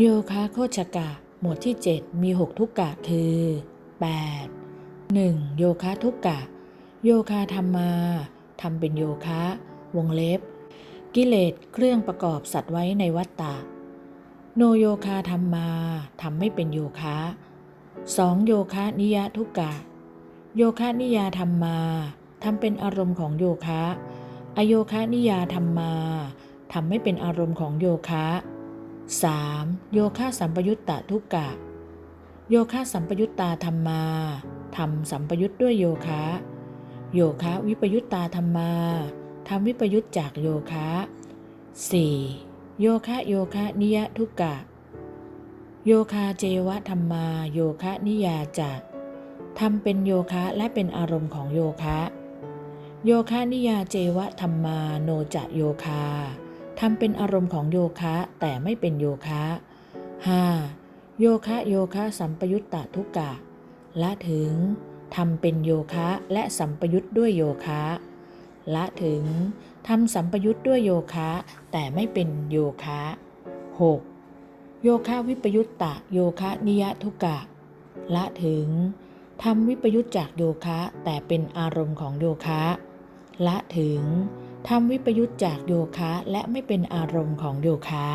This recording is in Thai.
โยคะโคชกะ หมวดที่ 7 มี 6 ทุกกะคือ 8 1. โยคะทุกกะ โยคะธรรมาทำเป็นโยคะ วงเล็บ กิเลสเครื่องประกอบสัตว์ไว้ในวัฏฏะโนโยคะธรรมาทำไม่เป็นโยคะ 2. โยคะนิยทุกกะ โยคะนิยาธรรมาทำเป็นอารมณ์ของโยคะ อโยคะนิยาธรรมาทำไม่เป็นอารมณ์ของโยคะ 3. โยคะสัมปยุตตะทุกกะ โยคะสัมปยุตตาธรรมาทำสัมปยุตด้วยโยคะ โยคะวิปยุตตาธรรมาทำวิปยุตจากโยคะ 4. โยคะโยคะนิยทุกกะ โยคะเจวะธรรมาโยคะนิยาจะทำเป็นโยคะและเป็นอารมณ์ของโยคะ โยคะนิยาเจวะธรรมาโนจะโยคะ ทำเป็นอารมณ์ของโยคะแต่ไม่เป็นโยคะ 5. โยคะโยคะสัมปยุตตะทุกกะละถึงทำเป็นโยคะและสัมปยุตด้วยโยคะละถึงทำสัมปยุตด้วยโยคะ แต่ไม่เป็นโยคะ 6. โยคะวิปยุตตะโยคะนิยทุกะละถึงทำวิปยุตจากโยคะแต่เป็นอารมณ์ของโยคะ ละถึง ทำวิปยุตจากโยคะและไม่เป็นอารมณ์ของโยคะ